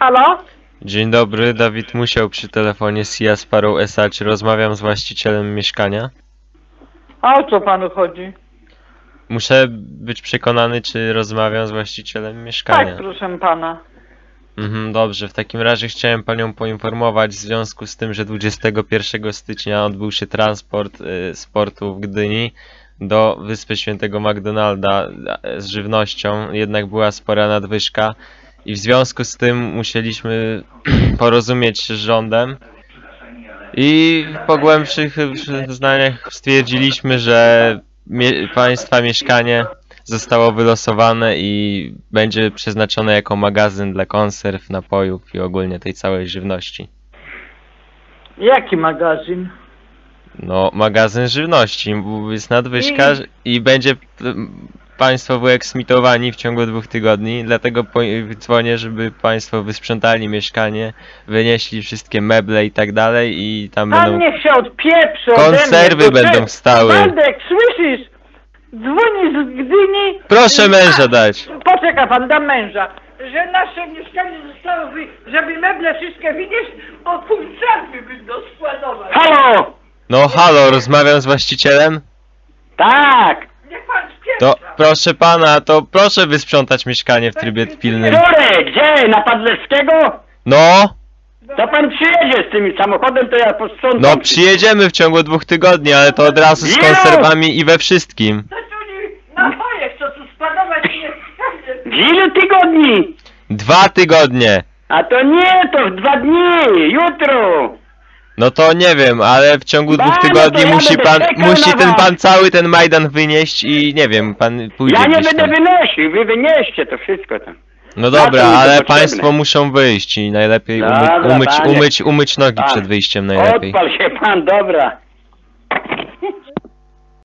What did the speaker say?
Halo? Dzień dobry, Dawid Musiał przy telefonie Sia Sparrow SA. Czy rozmawiam z właścicielem mieszkania? A o co panu chodzi? Muszę być przekonany, czy rozmawiam z właścicielem mieszkania. Tak, proszę pana. Mhm, dobrze, w takim razie chciałem panią poinformować w związku z tym, że 21 stycznia odbył się transport y, z portu w Gdyni do Wyspy Świętego Magdonalda y, z żywnością, jednak była spora nadwyżka i w związku z tym musieliśmy porozumieć się z rządem i po głębszych znaniach stwierdziliśmy, że mie państwa mieszkanie zostało wylosowane i będzie przeznaczone jako magazyn dla konserw, napojów i ogólnie tej całej żywności. Jaki magazyn? No, magazyn żywności, jest nadwyżka i będzie Państwo wyeksmitowani w ciągu dwóch tygodni, dlatego dzwonię, żeby Państwo wysprzątali mieszkanie, wynieśli wszystkie meble i tak dalej i tam Pan będą... niech się odpieprzy ode Konserwy mnie, bo będą ty- stały. Waldek, słyszysz? Dzwoni z Gdyni. Proszę męża dać! Poczeka pan, dam męża. Że nasze mieszkanie zostało, wy... żeby meble wszystkie widzieć, o konserwy będą składować. Halo! No halo, rozmawiam z właścicielem? Tak! To proszę pana, to proszę wysprzątać mieszkanie w trybie pilnym. Który? Gdzie? Na Padlewskiego? No, To pan przyjedzie z tym samochodem, to ja posprzątam. no przyjedziemy w ciągu dwóch tygodni, ale to od razu z konserwami i we wszystkim. To chcą tu nie W ilu tygodni? Dwa tygodnie. A to nie, to w dwa dni, jutro. No to nie wiem, ale w ciągu dwóch no tygodni to ja musi będę pan, czekał musi na ten was. pan cały ten Majdan wynieść i nie wiem, pan pójdzie Ja nie gdzieś będę tam. wynosił, wy wynieście to wszystko tam. No dobra, mi to ale potrzebne? państwo muszą wyjść i najlepiej umy, Dobra, umyć, panie. umyć, umyć nogi Tak. przed wyjściem najlepiej. Odpal się pan, dobra.